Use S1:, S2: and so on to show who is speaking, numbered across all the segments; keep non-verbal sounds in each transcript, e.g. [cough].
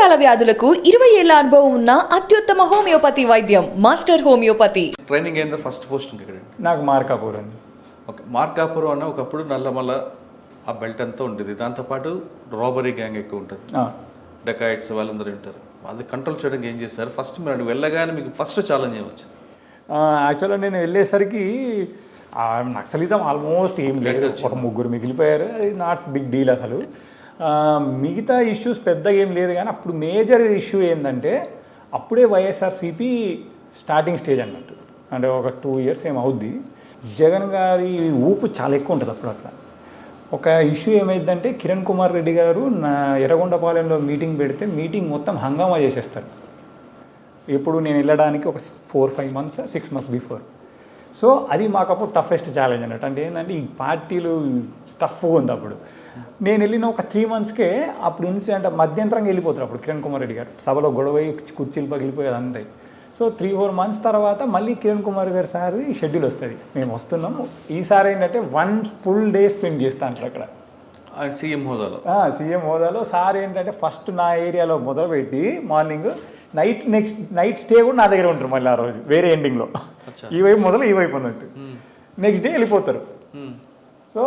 S1: దీర్ఘకాల వ్యాధులకు ఇరవై ఏళ్ళ అనుభవం ఉన్న అత్యుత్తమ హోమియోపతి వైద్యం మాస్టర్ హోమియోపతి.
S2: ట్రైనింగ్ ఏందో ఫస్ట్ పోస్టింగ్ ఇక్కడ
S3: నాకు మార్కాపూర్ అండి.
S2: ఓకే మార్కాపురం అన్న ఒకప్పుడు నల్లమల్ల ఆ బెల్ట్ అంతా ఉండేది. దాంతోపాటు రాబరీ గ్యాంగ్ ఎక్కువ ఉంటుంది.
S3: ఆ,
S2: డెకాయిట్స్ వాళ్ళందరూ ఉంటారు. అది కంట్రోల్ చేయడానికి ఏం చేస్తారు ఫస్ట్ మీరు వెళ్ళగానే మీకు ఫస్ట్ ఛాలెంజ్ ఏమొచ్చు
S3: ఆ, యాక్చువల్గా నేను వెళ్ళేసరికి ఆ నక్సలిజం ఆల్మోస్ట్ ఏం లేదు. ఒక ముగ్గురు మిగిలిపోయారు. అది నాట్ బిగ్ డీల్ అసలు. మిగతా ఇష్యూస్ పెద్దగా ఏం లేదు కానీ అప్పుడు మేజర్ ఇష్యూ ఏంటంటే అప్పుడే వైఎస్ఆర్సీపీ స్టార్టింగ్ స్టేజ్ అన్నట్టు. అంటే ఒక టూ ఇయర్స్ ఏం అవుద్ది. జగన్ గారి ఊపు చాలా ఎక్కువ ఉంటుంది అప్పుడు అక్కడ ఒక ఇష్యూ ఏమైందంటే కిరణ్ కుమార్ రెడ్డి గారు నా ఎర్రగొండపాలెంలో మీటింగ్ పెడితే మీటింగ్ మొత్తం హంగామా చేసేస్తారు. ఇప్పుడు నేను వెళ్ళడానికి ఒక four five months six months before so అది మాకు అప్పుడు టఫెస్ట్ ఛాలెంజ్ అన్నట్టు. అంటే ఏంటంటే ఈ పార్టీలు టఫ్గా ఉంది అప్పుడు. నేను వెళ్ళిన ఒక త్రీ మంత్స్కే అప్పుడు ఇన్సిడెంట్ మధ్యంతరంగా వెళ్ళిపోతారు. అప్పుడు కిరణ్ కుమార్ రెడ్డి గారు. సభలో గొడవ కుర్చీలు పగిలిపోయేది అంతే. సో త్రీ ఫోర్ మంత్స్ తర్వాత మళ్ళీ కిరణ్ కుమార్ గారి సార్ షెడ్యూల్ వస్తుంది. మేము వస్తున్నాము ఈసారి ఏంటంటే వన్ ఫుల్ డే స్పెండ్ చేస్తా అంటారు అక్కడ.
S2: సీఎం హోదాలో.
S3: సీఎం హోదాలో. సార్ ఏంటంటే ఫస్ట్ నా ఏరియాలో మొదలుపెట్టి morning night next night stay కూడా నా దగ్గర ఉంటారు మళ్ళీ ఆ రోజు. వేరే ఎండింగ్లో. ఈ వైపు మొదలు ఈ వైపు అన్నట్టు. నెక్స్ట్ డే వెళ్ళిపోతారు. సో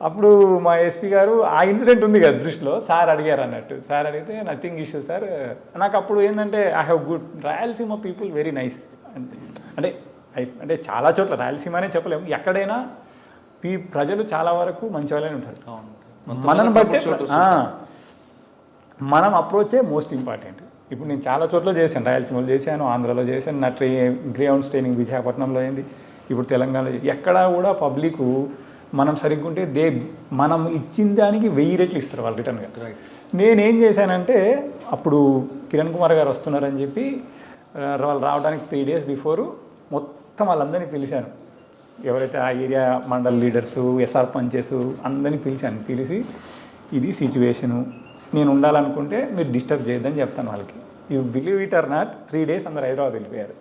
S3: అప్పుడు మా ఎస్పీ గారు ఆ ఇన్సిడెంట్ ఉంది కదా దృష్టిలో సార్ అడిగారు అన్నట్టు. సార్ అడిగితే నథింగ్ ఇష్యూ సార్ నాకు అప్పుడు ఏంటంటే I have good Rayalaseema people very nice అంటే అంటే చాలా చోట్ల రాయలసీమ అనే చెప్పలేము. ఎక్కడైనా పీ ప్రజలు చాలా వరకు మంచి వాళ్ళనే ఉంటారు. మనని బట్టే మనం అప్రోచే మోస్ట్ ఇంపార్టెంట్ ఇప్పుడు నేను చాలా చోట్ల చేశాను. రాయలసీమలో చేశాను ఆంధ్రాలో చేశాను నా ట్రై గ్రౌండ్ ట్రైనింగ్ విశాఖపట్నంలో అయింది. ఇప్పుడు తెలంగాణలో ఎక్కడా కూడా పబ్లిక్ మనం సరిగ్గా ఉంటే దే మనం ఇచ్చిన దానికి వెయ్యి రెట్లు ఇస్తారు వాళ్ళు రిటర్న్గా
S2: రైట్
S3: నేనేం చేశానంటే అప్పుడు కిరణ్ కుమార్ గారు వస్తున్నారని చెప్పి వాళ్ళు రావడానికి త్రీ డేస్ బిఫోర్ మొత్తం వాళ్ళందరినీ పిలిచాను. ఎవరైతే ఆ area mandal leaders sarpanches అందరినీ పిలిచాను. పిలిచి ఇది సిచ్యువేషను. నేను ఉండాలనుకుంటే మీరు డిస్టర్బ్ చేయొద్దని చెప్తాను వాళ్ళకి. You believe it or not three days అందరు హైదరాబాద్ వెళ్ళిపోయారు.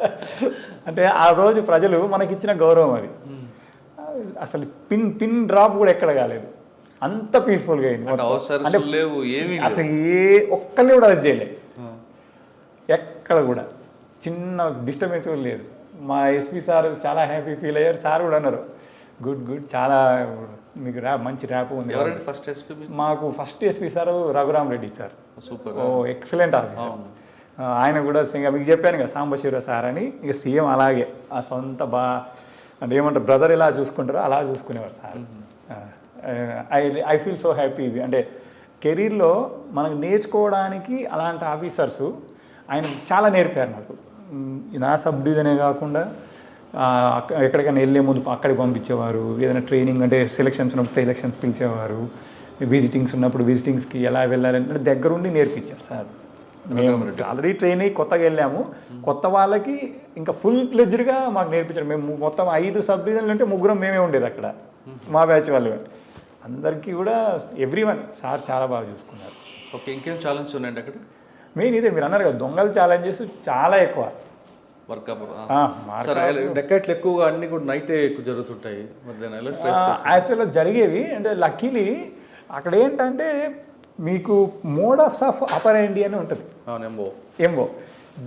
S3: [laughs] అంటే ఆ రోజు ప్రజలు మనకి ఇచ్చిన గౌరవం అది. అసలు పిన్ పిన్ డ్రాప్ కూడా ఎక్కడ కాలేదు. అంత పీస్ఫుల్గా అయింది
S2: అంటే.
S3: అసలు ఏ ఒక్కరిని కూడా అది చేయలేదు ఎక్కడ కూడా. చిన్న డిస్టర్బెన్స్ కూడా లేదు. మా ఎస్పీ సార్ చాలా హ్యాపీ ఫీల్ అయ్యారు. సార్ కూడా అన్నారు గుడ్ గుడ్ చాలా మీకు ర్యాప్ మంచి ర్యాప్ ఉంది.
S2: ఫస్ట్ ఎస్పీ మీకు
S3: first SP sir Raghuram Reddy sir.
S2: Super.
S3: Oh excellent officer ఆయన కూడా మీకు చెప్పాను కదా సాంబశివరావు సార్ అని. ఇక సీఎం అలాగే. ఆ సొంత బా అంటే ఏమంటారు బ్రదర్ ఎలా చూసుకుంటారో అలా చూసుకునేవారు sir. I I feel so happy అంటే కెరీర్లో మనకు నేర్చుకోవడానికి అలాంటి ఆఫీసర్స్ ఆయన చాలా నేర్పారు నాకు. నా సబ్ డివిజనే కాకుండా ఎక్కడికైనా వెళ్ళే ముందు అక్కడికి పంపించేవారు. ఏదైనా ట్రైనింగ్ అంటే సెలక్షన్స్ ఉన్నప్పుడు ఎలక్షన్స్ పిలిచేవారు. విజిటింగ్స్ ఉన్నప్పుడు విజిటింగ్స్కి ఎలా వెళ్ళాలి అంటే దగ్గరుండి నేర్పించారు సార్. మేము ఆల్రెడీ ట్రైన్ అయ్యి కొత్తగా వెళ్ళాము. కొత్త వాళ్ళకి ఇంకా ఫుల్ ప్లెజ్డ్గా మాకు నేర్పించారు. మేము మొత్తం ఐదు సబ్ డివిజన్లు అంటే ముగ్గురం మేమే ఉండేది అక్కడ. మా బ్యాచ్ వాళ్ళు. అందరికీ కూడా ఎవ్రీ వన్ సార్ చాలా బాగా చూసుకున్నారు.
S2: ఓకే ఇంకేం ఛాలెంజ్ ఉన్నాయండి అక్కడ?
S3: మెయిన్ ఇదే మీరు అన్నారు కదా దొంగల ఛాలెంజెస్ చాలా ఎక్కువ.
S2: డెక్కట్లు ఎక్కువగా అన్ని కూడా నైటే ఎక్కువ జరుగుతుంటాయి.
S3: యాక్చువల్గా జరిగేవి. అంటే లక్కీలీ అక్కడ ఏంటంటే మీకు మోడస్ ఆఫ్ ఆపరెండి అని ఉంటుంది. ఏమో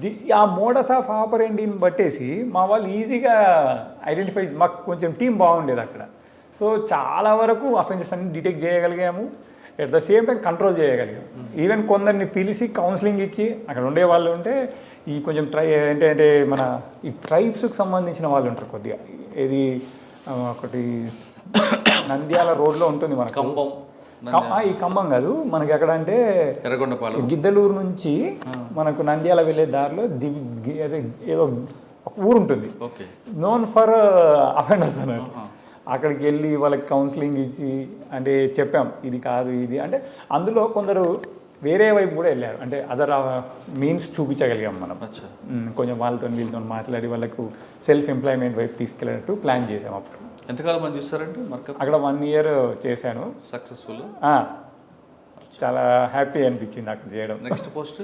S3: ది ఆ మోడస్ ఆఫ్ ఆపరెండిని బట్టేసి మా వాళ్ళు ఈజీగా ఐడెంటిఫై మాకు కొంచెం టీం బాగుండేది అక్కడ. సో చాలా వరకు అఫెన్సెస్ అన్ని detect చేయగలిగాము. At the same time control చేయగలిగాము. Even కొందరిని పిలిచి కౌన్సిలింగ్ ఇచ్చి అక్కడ ఉండే వాళ్ళు ఉంటే ఈ కొంచెం ట్రై ఏంటి అంటే మన ఈ ట్రైబ్స్కి సంబంధించిన వాళ్ళు ఉంటారు కొద్దిగా. ఇది ఒకటి నంద్యాల రోడ్లో ఉంటుంది మనకు.
S2: కంబం
S3: ఈ ఖమ్మం కాదు. మనకి ఎక్కడ అంటే
S2: ఎర్రగొండపాలెం.
S3: గిద్దలూరు నుంచి మనకు నంద్యాల వెళ్ళే దారిలో దివ్ ఏదో ఒక ఊరు ఉంటుంది.
S2: ఓకే.
S3: నోన్ ఫర్ అఫెండర్స్ అన్నట్టు అక్కడికి వెళ్ళి వాళ్ళకి కౌన్సిలింగ్ ఇచ్చి అంటే చెప్పాం ఇది కాదు ఇది అంటే అందులో కొందరు వేరే వైపు కూడా వెళ్ళారు. అంటే అదర్ మీన్స్ చూపించగలిగాం మనం. కొంచెం వాళ్ళతో వీళ్ళతో మాట్లాడి వాళ్ళకు సెల్ఫ్ ఎంప్లాయ్మెంట్ వైపు తీసుకెళ్ళినట్టు ప్లాన్ చేసాం అప్పుడు.
S2: ఎంతకాలం మంది చూస్తారంటే మర్కప్?
S3: అక్కడ వన్ ఇయర్ చేశాను.
S2: సక్సెస్ఫుల్
S3: చాలా హ్యాపీ అనిపించింది అక్కడ చేయడం.
S2: Next post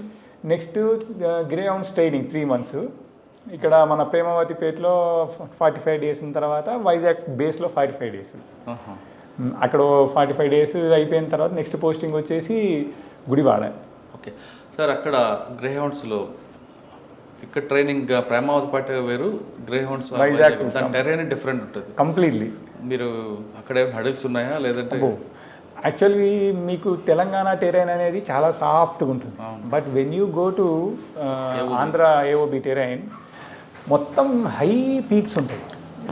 S3: next Greyhounds training three months ఇక్కడ మన ప్రేమవతిపేటలో ఫార్టీ ఫైవ్ డేస్ ఉన్న తర్వాత వైజాగ్ బేస్లో ఫార్టీ ఫైవ్ డేస్ అక్కడ ఫార్టీ ఫైవ్ డేస్ అయిపోయిన తర్వాత నెక్స్ట్ పోస్టింగ్ వచ్చేసి గుడివాడ.
S2: ఓకే సార్ అక్కడ గ్రే హౌండ్స్లో ఇక్కడ ట్రైనింగ్ ప్రేమావతి పాట వేరు గ్రే హౌండ్స్
S3: వైజాగ్
S2: దాని టెరైన్ డిఫరెంట్ ఉంటుంది.
S3: కంప్లీట్లీ
S2: మీరు అక్కడ హడిల్స్ ఉన్నాయా? లేదంటే
S3: యాక్చువల్లీ మీకు తెలంగాణ టెరైన్ అనేది చాలా సాఫ్ట్గా ఉంటుంది. But when you go to Andhra AOB terrain మొత్తం హై పీక్స్ ఉంటాయి.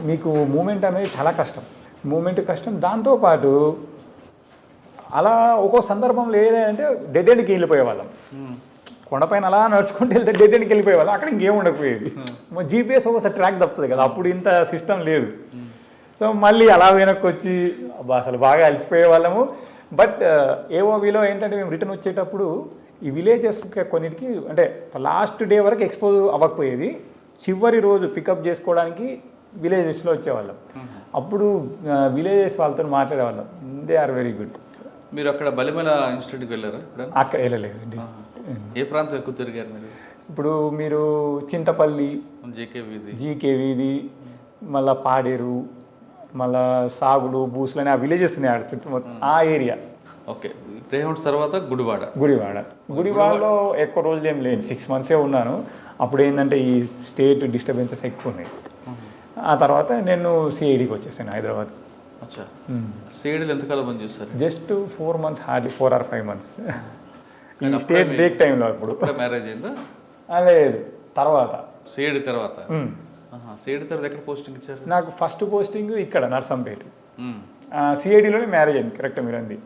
S3: మీకు మూమెంట్ అనేది చాలా కష్టం. మూమెంట్ కష్టం. దాంతోపాటు అలా ఒక్కో సందర్భంలో ఏదంటే డెడ్ ఎండ్కి వెళ్ళిపోయే వాళ్ళం కొండపైన అలా నడుచుకుంటూ వెళ్తే డెడ్ ఎండ్కి వెళ్ళిపోయే వాళ్ళం. అక్కడ ఇంకేం ఉండకపోయేది. జీపీఎస్ ఒకసారి ట్రాక్ తప్పుతుంది కదా అప్పుడు ఇంత సిస్టమ్ లేదు. సో మళ్ళీ అలా వెనక్కి వచ్చి అసలు బాగా అలసిపోయే వాళ్ళము. బట్ ఏఓవిలో ఏంటంటే మేము రిటర్న్ వచ్చేటప్పుడు ఈ విలేజెస్ కొన్నిటికి అంటే లాస్ట్ డే వరకు ఎక్స్పోజ్ అవ్వకపోయేది. చివరి రోజు పికప్ చేసుకోవడానికి విలేజెస్లో వచ్చేవాళ్ళం. అప్పుడు విలేజెస్ వాళ్ళతో మాట్లాడేవాళ్ళం. దే ఆర్ వెరీ గుడ్
S2: మీరు అక్కడ బలిమల ఇన్స్టిట్యూట్కి వెళ్ళారా?
S3: అక్కడ వెళ్ళలేదండి
S2: ఏ ప్రాంతం ఎక్కువ తిరిగారు మీరు?
S3: ఇప్పుడు మీరు చింతపల్లి
S2: జేకే వీధి.
S3: జీకే వీధి మళ్ళా పాడేరు మళ్ళా సాగులు బూసులు అని ఆ విలేజెస్ ఉన్నాయి చుట్టూ ఆ ఏరియా
S2: ఓకే. గ్రే హౌండ్స్ తర్వాత గుడివాడ.
S3: గుడివాడ. గుడివాడలో ఎక్కువ రోజులు ఏం లేను సిక్స్ మంత్సే ఉన్నాను. అప్పుడు ఏంటంటే ఈ స్టేట్ డిస్టర్బెన్సెస్ ఎక్కువ ఉన్నాయి. ఆ తర్వాత నేను సిఐడికి వచ్చేసాను హైదరాబాద్.
S2: అచ్చా. సీడీలు ఎంతకాలం పని చేస్తారు
S3: just four months hardly four or five months. ఈ స్టేట్ బ్రేక్ టైంలో అప్పుడు.
S2: ఇప్పుడే మ్యారేజ్ అయిందా?
S3: లేదు. తర్వాత.
S2: సీడీ తర్వాత. సీడీ తర్వాత ఎక్కడ పోస్టింగ్ ఇచ్చారు?
S3: నాకు ఫస్ట్ పోస్టింగ్ ఇక్కడ నర్సంపేట. సిఐడిలోనే మ్యారేజ్ అయింది కరెక్ట్ మీరు అంది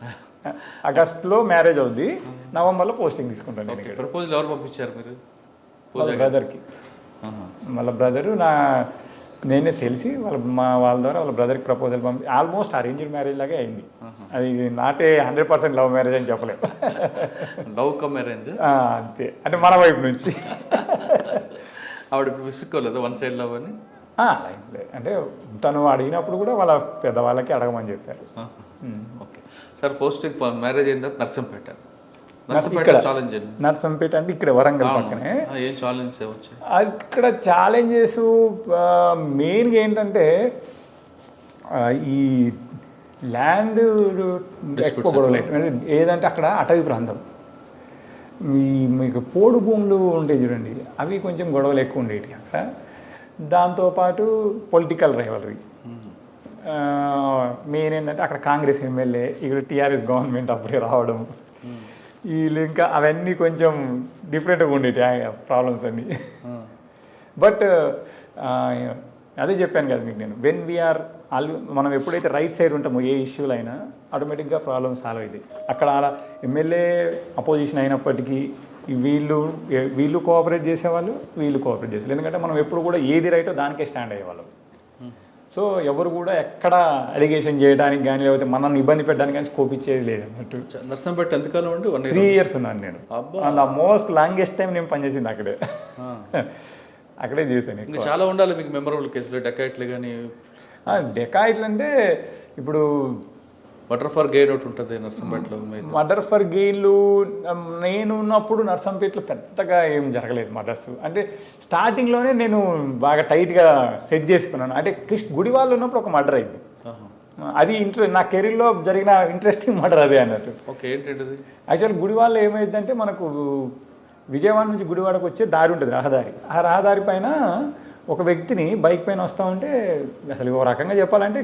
S3: ఆగస్ట్లో మ్యారేజ్ అవుద్ది నవంబర్లో పోస్టింగ్ తీసుకుంటాను
S2: ప్రపోజల్ ఎవరు పంపించారు మీరు?
S3: బ్రదర్కి. వాళ్ళ బ్రదరు నా నేనే తెలిసి వాళ్ళ మా వాళ్ళ ద్వారా వాళ్ళ బ్రదర్కి ప్రపోజల్ పంపి ఆల్మోస్ట్ అరేంజ్డ్ మ్యారేజ్ లాగే అయింది. అది నాటే హండ్రెడ్ పర్సెంట్ లవ్ మ్యారేజ్ అని చెప్పలేము [laughs]
S2: లవ్ కమ్ మ్యారేజ్
S3: అంతే. అంటే మన వైపు నుంచి.
S2: ఆవిడ విసుక్కోలేదు వన్ సైడ్ లవ్ అని.
S3: అంటే తను అడిగినప్పుడు కూడా వాళ్ళ పెద్దవాళ్ళకి అడగమని చెప్పారు.
S2: ఓకే. సార్ పోస్టింగ్ మ్యారేజ్ అయిన తర్వాత నర్సంపేట.
S3: ఇక్కడ నర్సంపేట అంటే ఇక్కడ వరంగల్ పక్కనే. అక్కడ ఛాలెంజెస్ మెయిన్గా ఏంటంటే ఈ ల్యాండ్ ఎక్కువ గొడవలు ఏదంటే అక్కడ అటవీ ప్రాంతం. మీ మీకు పోడు భూములు ఉంటాయి చూడండి అవి కొంచెం గొడవలు ఎక్కువ ఉండేవి అక్కడ. దాంతోపాటు పొలిటికల్ రైవలరీ మెయిన్ ఏంటంటే అక్కడ కాంగ్రెస్ ఎమ్మెల్యే ఇక్కడ టీఆర్ఎస్ గవర్నమెంట్ అప్పుడే రావడం. వీళ్ళు ఇంకా అవన్నీ కొంచెం డిఫరెంట్గా ఉండేవి ప్రాబ్లమ్స్ అన్నీ. బట్ అదే చెప్పాను కదా మీకు నేను. వెన్ వీఆర్ ఆల్ మనం ఎప్పుడైతే రైట్ సైడ్ ఉంటామో ఏ ఇష్యూలు అయినా ఆటోమేటిక్గా ప్రాబ్లమ్ సాల్వ్ అయింది అక్కడ అలా ఎమ్మెల్యే అపోజిషన్ అయినప్పటికీ వీళ్ళు వీళ్ళు కోఆపరేట్ చేసేవాళ్ళు వీళ్ళు కోఆపరేట్ చేసేవాళ్ళు. ఎందుకంటే మనం ఎప్పుడు కూడా ఏది రైటో దానికే స్టాండ్ అయ్యేవాళ్ళం. సో ఎవరు కూడా ఎక్కడ అలిగేషన్ చేయడానికి కానీ లేకపోతే మనల్ని ఇబ్బంది పెట్టడానికి కానీ స్కోప్ ఇచ్చేది లేదు అన్నట్టు.
S2: నర్సంపేట ఎంతకాలం అండి వన్
S3: త్రీ
S2: ఇయర్
S3: ఇయర్స్ ఉన్నాను నేను.
S2: అబ్బా.
S3: And the most longest time నేను పనిచేసింది అక్కడే. [laughs] అక్కడే చేశాను.
S2: ఇంకా చాలా ఉండాలి మీకు మెమరబుల్ కేసులు డెకాయిట్లు కానీ
S3: ఆ, డెకాయిట్లు అంటే ఇప్పుడు
S2: బటర్ ఫర్ గెయిన్ ఒకటి ఉంటుంది నర్సంపేటలో మీరు
S3: మర్డర్ ఫర్ గెయిన్లు నేను ఉన్నప్పుడు నర్సంపేటలో పెద్దగా ఏం జరగలేదు మర్డర్స్ అంటే స్టార్టింగ్లోనే నేను బాగా టైట్గా సెట్ చేసుకున్నాను. అంటే కృష్ణ గుడివాళ్ళు ఉన్నప్పుడు ఒక మర్డర్ అయింది. అది ఇంట్రెస్ట్ నా కెరీర్లో జరిగిన ఇంట్రెస్టింగ్ మర్డర్ అదే అన్నట్టు.
S2: ఓకే ఏంటంటే
S3: యాక్చువల్ గుడివాడలో ఏమైందంటే మనకు విజయవాడ నుంచి గుడివాడకు వచ్చే దారి ఉంటుంది రహదారి. ఆ రహదారి పైన ఒక వ్యక్తిని బైక్ పైన వస్తూ ఉంటే అసలు ఒక రకంగా చెప్పాలంటే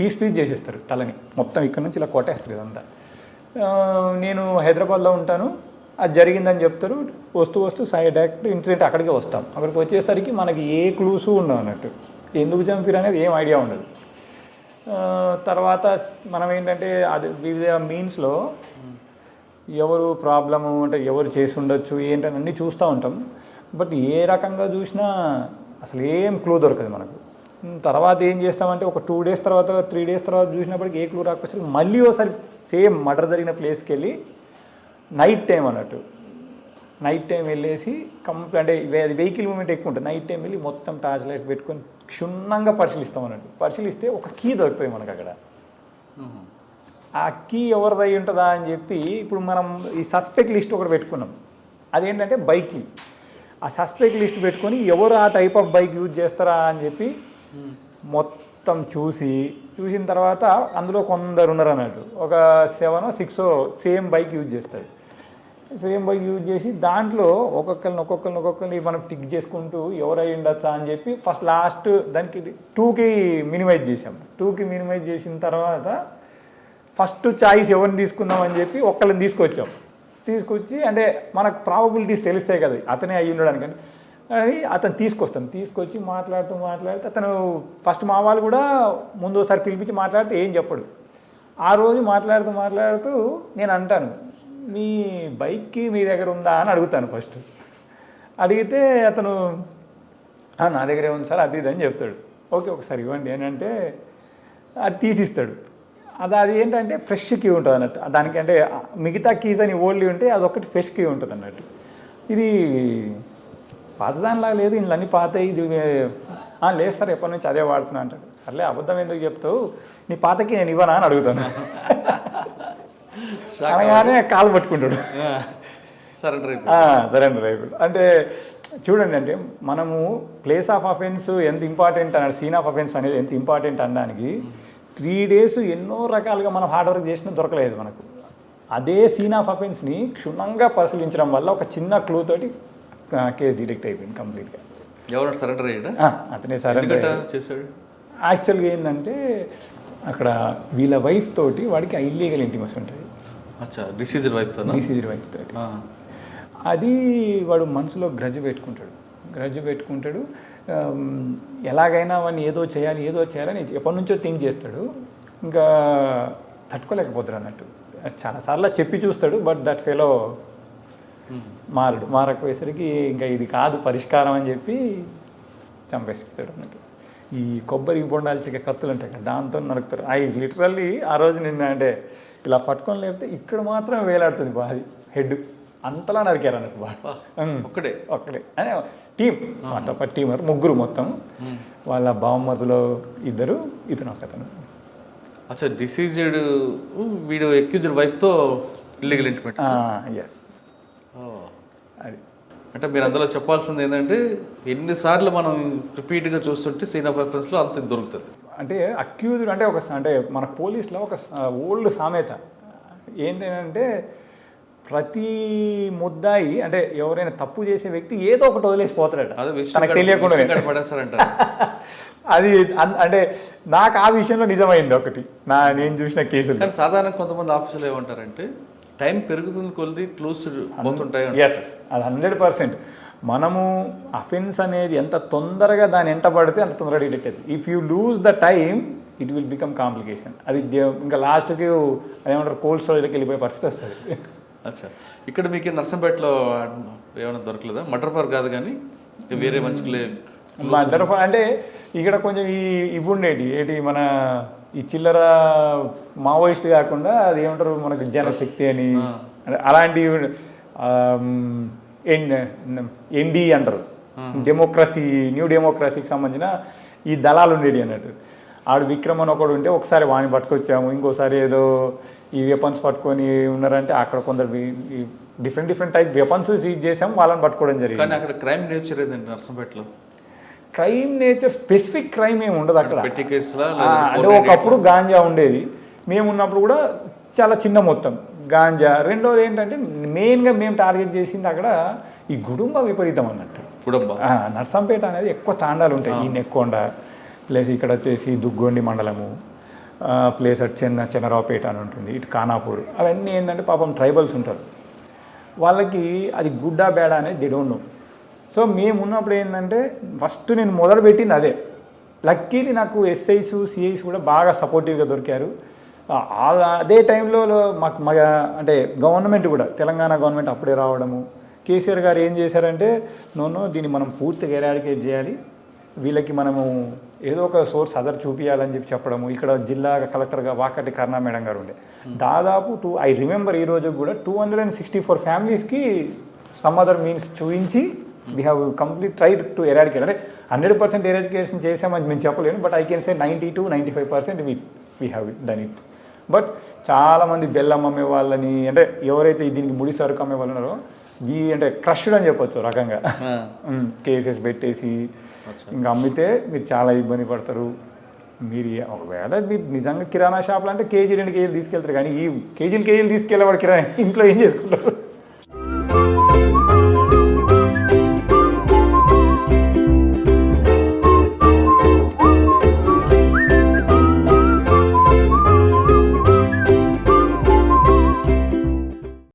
S3: పీస్ పీస్ చేసేస్తారు తలని. మొత్తం ఇక్కడ నుంచి ఇలా కొట్టేస్తారు ఇదంతా. నేను హైదరాబాద్లో ఉంటాను. అది జరిగిందని చెప్తారు. వస్తూ వస్తూ సైడ్ డైరెక్ట్ ఇన్సిడెంట్ అక్కడికే వస్తాం. అక్కడికి వచ్చేసరికి మనకి ఏ క్లూసు ఉండవు అన్నట్టు. ఎందుకు చంపారు అనేది ఏం ఐడియా ఉండదు. తర్వాత మనం ఏంటంటే అది వివిధ మీన్స్లో ఎవరు ప్రాబ్లము అంటే ఎవరు చేసి ఉండొచ్చు ఏంటని అన్నీ చూస్తూ ఉంటాం. బట్ ఏ రకంగా చూసినా అసలు ఏం క్లూ దొరకదు మనకు. తర్వాత ఏం చేస్తామంటే ఒక టూ డేస్ తర్వాత త్రీ డేస్ తర్వాత చూసినప్పటికి ఏ క్లూ రాకపోతే మళ్ళీ ఒకసారి సేమ్ మర్డర్ జరిగిన ప్లేస్కి వెళ్ళి నైట్ టైం అన్నట్టు. నైట్ టైం వెళ్ళేసి కంప్లీట్ అంటే వెహికల్ మూమెంట్ ఎక్కువ ఉంటుంది. నైట్ టైం వెళ్ళి మొత్తం టార్చ్ లైట్స్ పెట్టుకొని క్షుణ్ణంగా పరిశీలిస్తాం అన్నట్టు. పరిశీలిస్తే ఒక కీ దొరికిపోయి మనకు అక్కడ. ఆ కీ ఎవరిది ఉంటుందా అని చెప్పి ఇప్పుడు మనం ఈ సస్పెక్ట్ లిస్ట్ ఒకటి పెట్టుకున్నాం. అదేంటంటే బైక్ కీ ఆ సస్పెక్ట్ లిస్ట్ పెట్టుకొని ఎవరు ఆ టైప్ ఆఫ్ బైక్ యూజ్ చేస్తారా అని చెప్పి మొత్తం చూసి చూసిన తర్వాత అందులో కొందరు ఉన్నారు అన్నట్టు. ఒక seven six same bike use చేస్తారు. సేమ్ బైక్ యూజ్ చేసి దాంట్లో ఒక్కొక్కరిని ఒక్కొక్కరిని ఒక్కొక్కరిని మనం టిక్ చేసుకుంటూ ఎవరై ఉండొచ్చా అని చెప్పి ఫస్ట్ లాస్ట్ దానికి టూకి మినిమైజ్ చేసాం టూకి మినిమైజ్ చేసిన తర్వాత ఫస్ట్ చాయిస్ ఎవరిని తీసుకుందాం అని చెప్పి ఒక్కళ్ళని తీసుకొచ్చాం. తీసుకొచ్చి అంటే మనకు ప్రాబబిలిటీస్ తెలుస్తాయి కదా అతనే అయ్యి ఉండడానికి. అని అది అతను తీసుకొస్తాను తీసుకొచ్చి మాట్లాడుతూ మాట్లాడితే అతను ఫస్ట్ మా వాళ్ళు కూడా ముందు ఒకసారి పిలిపించి మాట్లాడితే ఏం చెప్పడు. ఆ రోజు మాట్లాడుతూ మాట్లాడుతూ నేను అంటాను మీ బైక్కి మీ దగ్గర ఉందా? అని అడుగుతాను ఫస్ట్ అడిగితే అతను నా దగ్గరే ఉంది సార్ అది ఇది అని చెప్తాడు. ఓకే ఒకసారి ఇవ్వండి. ఏంటంటే అది తీసిస్తాడు. అది అది ఏంటంటే ఫ్రెష్ కీ ఉంటుంది అన్నట్టు. దానికంటే మిగతా కీస్ అని ఓల్డ్ ఉంటే అదొకటి ఫ్రెష్ కీ ఉంటుంది అన్నట్టు. ఇది పాతదానిలాగా లేదు ఇందులో అన్ని పాత ఇది "ఆ, లేదు సార్ ఎప్పటి నుంచి అదే వాడుతున్నా అంటాడు. సర్లే అబద్ధం ఎందుకు చెప్తావు? నీ పాతకి నేను ఇవ్వనా అని అడుగుతాను. [laughs] అనగానే కాలు పట్టుకుంటాడు.
S2: సరెండర్
S3: అయిపోయి అంటే చూడండి అంటే మనము ప్లేస్ ఆఫ్ అఫెన్స్ ఎంత ఇంపార్టెంట్ అన్నాడు సీన్ ఆఫ్ అఫెన్స్ అనేది ఎంత ఇంపార్టెంట్ అనడానికి త్రీ డేస్ ఎన్నో రకాలుగా మనం హార్డ్ వర్క్ చేసినా దొరకలేదు మనకు. అదే సీన్ ఆఫ్ అఫెన్స్ని క్షుణ్ణంగా పరిశీలించడం వల్ల ఒక చిన్న క్లూ తోటి కేసు డిటెక్ట్ అయిపోయింది కంప్లీట్గా
S2: ఎవరు సరెండర్ అయ్యాడా?
S3: అతనే సరెండర్
S2: చేశాడు?
S3: యాక్చువల్గా ఏంటంటే అక్కడ వీళ్ళ వైఫ్ తోటి వాడికి ఇల్లీగల్ ఇంటిమస్ ఉంటుంది.
S2: అచ్చా డిసీజర్ వైపుతోనా
S3: డీసీజీ వైఫ్ తోటి. అది వాడు మనసులో గ్రజ్ పెట్టుకుంటాడు. గ్రజ్ పెట్టుకుంటాడు. ఎలాగైనా వాడిని ఏదో చేయాలి ఏదో చేయాలని ఎప్పటి నుంచో థింక్ చేస్తాడు. ఇంకా తట్టుకోలేకపోతాడు అన్నట్టు. చాలాసార్లు చెప్పి చూస్తాడు బట్ దట్ ఫెలో మారడు. మారకపోయేసరికి ఇంకా ఇది కాదు పరిష్కారం అని చెప్పి చంపేస్తాడు అన్నట్టు. ఈ కొబ్బరి బొండాలు చెక్క కత్తులు ఉంటాయి కదా దాంతో నరుకుతారు అవి లిటరల్లీ ఆ రోజు నిన్న అంటే ఇలా పట్టుకొని లేకపోతే ఇక్కడ మాత్రం వేలాడుతుంది బాది హెడ్. అంతలా నరికారు అన్నట్టు బాగా
S2: వా,
S3: ఉమ్.
S2: ఒక్కడే.
S3: ఒక్కడే. అదే టీం ఒక టీమర్ ముగ్గురు మొత్తం. వాళ్ళ బావమరుదులో ఇద్దరు ఇతను ఒక అతను.
S2: అచ్చా డిసీజెడ్ వీడు ఎక్యూజ్డ్ వైఫ్తో ఇల్లీగల్ ఇంటిమెంట్.
S3: ఎస్ అది.
S2: అంటే మీరు అందులో చెప్పాల్సింది ఏంటంటే ఎన్నిసార్లు మనం రిపీట్గా చూస్తుంటే సీన్ ఆఫ్లో అంత దొరుకుతుంది.
S3: అంటే అక్యూజ్డ్ అంటే ఒక అంటే మన పోలీస్లో ఒక ఓల్డ్ సామెత. ఏంటంటే ప్రతి ముద్దాయి అంటే ఎవరైనా తప్పు చేసే వ్యక్తి ఏదో ఒకటి వదిలేసి పోతాడట
S2: అదే విష్ణు
S3: తనకు తెలియకుండా అది అంటే నాకు ఆ విషయంలో నిజమైంది ఒకటి. నా నేను చూసిన కేసులు.
S2: కానీ సాధారణ కొంతమంది ఆఫీసులు ఏమంటారంటే టైం పెరుగుతుంది కొద్ది క్లూస్ పోతుంటాయి అంటారు.
S3: ఎస్ అది హండ్రెడ్ పర్సెంట్. మనము అఫెన్స్ అనేది ఎంత తొందరగా దాని ఎంట పడితే అంత తొందరగా డిటెక్ట్ అవుతుంది. If you lose the time it will become complication అది ఇంకా లాస్ట్కి అదేమంటారు కోల్డ్ స్టోరేజ్కి వెళ్ళిపోయే పరిస్థితి వస్తుంది.
S2: అచ్చా. ఇక్కడ మీకు నర్సంపేటలో ఏమైనా దొరకలేదా? మటర్ పర్ కాదు కానీ వేరే మంచి క్లే-
S3: మా తరఫు అంటే ఇక్కడ కొంచెం ఈ ఇవి ఉండేటి. ఏంటి మన ఈ చిల్లర మావోయిస్ట్ కాకుండా అది ఏమంటారు మనకు జనశక్తి అని. అంటే అలాంటి ఎన్డి అంటారు. డెమోక్రసీ న్యూ డెమోక్రసీకి సంబంధించిన ఈ దళాలు ఉండేవి అన్నట్టు. ఆడు విక్రమ్ అని ఒకడు ఉంటే ఒకసారి వాణి పట్టుకొచ్చాము ఇంకోసారి ఏదో ఈ వెపన్స్ పట్టుకొని ఉన్నారంటే అక్కడ కొందరు different different type weapons seize చేసాం వాళ్ళని పట్టుకోవడం జరిగింది.
S2: కానీ అక్కడ క్రైమ్ నేచర్ ఏదండి నర్సంపేటలో?
S3: క్రైమ్ నేచర్ స్పెసిఫిక్ క్రైమ్ ఏమి ఉండదు అక్కడ. అంటే ఒకప్పుడు గాంజా ఉండేది. మేము ఉన్నప్పుడు కూడా చాలా చిన్న మొత్తం. గాంజా. రెండోది ఏంటంటే మెయిన్గా మేము టార్గెట్ చేసింది అక్కడ ఈ కుటుంబ విపరీతం అన్నట్టు. నర్సంపేట అనేది ఎక్కువ తాండాలు ఉంటాయి. ఈ నెక్కొండ ప్లస్ ఇక్కడ వచ్చేసి దుగ్గొండి మండలము ప్లేస్ అటు చిన్న చిన్నరావుపేట అని ఉంటుంది ఇటు ఖానాపూర్. అవన్నీ ఏంటంటే పాపం ట్రైబల్స్ ఉంటారు. వాళ్ళకి అది గుడ్డా బేడ అనేది దే డోంట్ నో సో మేము ఉన్నప్పుడు ఏంటంటే ఫస్ట్ నేను మొదలుపెట్టింది అదే. లక్కీలీ నాకు ఎస్ఐస్ సిఐస్ కూడా బాగా సపోర్టివ్గా దొరికారు. అదే టైంలో మాకు మా అంటే గవర్నమెంట్ కూడా తెలంగాణ గవర్నమెంట్ అప్పుడే రావడము. కేసీఆర్ గారు ఏం చేశారంటే నోనో దీన్ని మనం పూర్తిగా ఎరాడికేట్ చేయాలి. వీళ్ళకి మనము ఏదో ఒక సోర్స్ అదర్ చూపించాలని చెప్పి చెప్పడము. ఇక్కడ జిల్లా కలెక్టర్గా వాకటి కరుణా మేడం గారు ఉండే. దాదాపు టూ ఐ రిమెంబర్ ఈ రోజు కూడా two hundred and sixty four ఫ్యామిలీస్కి సమ్ అదర్ మీన్స్ చూపించి we have complete tried to eradicate. అంటే హండ్రెడ్ పర్సెంట్ ఎరాడికేషన్ చేసామని మేము చెప్పలేను but I can say ninety two ninety five percent we we have done it. But చాలామంది బెల్లం అమ్మే వాళ్ళని అంటే ఎవరైతే దీనికి ముడి సరుకు అమ్మే వాళ్ళు ఉన్నారో ఈ అంటే క్రష్డ్ అని చెప్పొచ్చు రకంగా. కేసెస్ పెట్టేసి ఇంకా అమ్మితే మీరు చాలా ఇబ్బంది పడతారు. మీరు ఒకవేళ మీరు నిజంగా కిరాణా షాపులు అంటే కేజీ రెండు కేజీలు తీసుకెళ్తారు కానీ ఈ కేజీలు కేజీలు తీసుకెళ్ళేవాడు కిరాణా ఇంట్లో ఏం చేసుకుంటారు